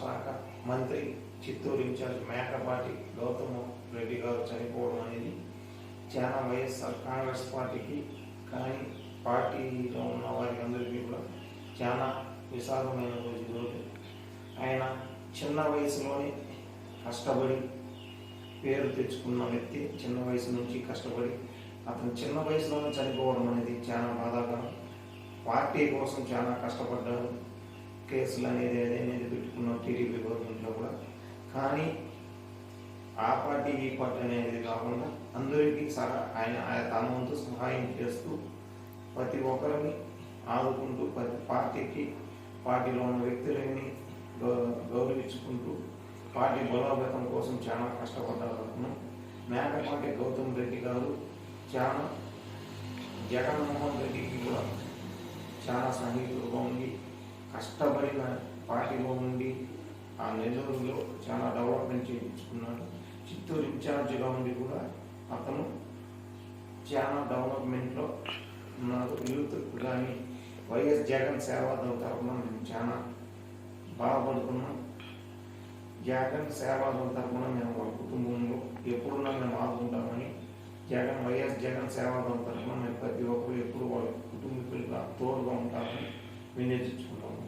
శాఖ మంత్రి చిత్తూరు ఇన్ఛార్జ్ మేకపాటి గౌతమ్ రెడ్డి గారు చనిపోవడం అనేది చాలా వైఎస్ఆర్ కాంగ్రెస్ పార్టీకి కానీ పార్టీలో ఉన్న వారి అందరికీ కూడా చాలా విషాదమైన రోజు. రోజు ఆయన చిన్న వయసులోనే కష్టపడి పేరు తెచ్చుకున్న వ్యక్తి చిన్న వయసు నుంచి కష్టపడి అతను చిన్న వయసులోనే చనిపోవడం అనేది చాలా బాధాకరం. పార్టీ కోసం చాలా కష్టపడ్డారు. కేసులు అనేది అనేది కానీ ఆ పార్టీ ఈ పార్టీ అనేది కాకుండా అందరికీ సహా ఆయన ఆయన తన వంతు సహాయం చేస్తూ ప్రతి ఒక్కరిని ఆదుకుంటూ ప్రతి పార్టీకి పార్టీలో ఉన్న వ్యక్తులని గౌ- గౌరవించుకుంటూ పార్టీ బలోపేతం కోసం చాలా కష్టపడ్డారు మేకపాటి గౌతమ్ రెడ్డి గారు చాలా జగన్మోహన్ రెడ్డికి కూడా చాలా సన్నిహితులుగా ఉండి కష్టపడిన పార్టీలో ఉండి ఆ నెల్లూరులో చాలా డెవలప్మెంట్ చేయించుకున్నాడు. చిత్తూరు ఇన్ఛార్జ్గా ఉండి కూడా అతను చాలా డెవలప్మెంట్లో ఉన్నారు. యూత్ కానీ వైఎస్ జగన్ సేవాదళ తరఫున మేము చాలా బాధపడుతున్నాం. జగన్ సేవాదళ తరఫున మేము వాళ్ళ కుటుంబంలో ఎప్పుడున్నా మేము ఆదుకుంటామని జగన్ వైఎస్ జగన్ సేవాదళ తరఫున మేము ప్రతి ఒక్కరు ఎప్పుడు వాళ్ళ కుటుంబీకులుగా తోడుగా ఉంటామని వినియోగించుకుంటాము